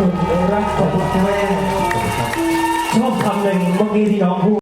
สุดรักของแม่ชอบคำหนึ่งเมื่อกี้ที่น้องพูด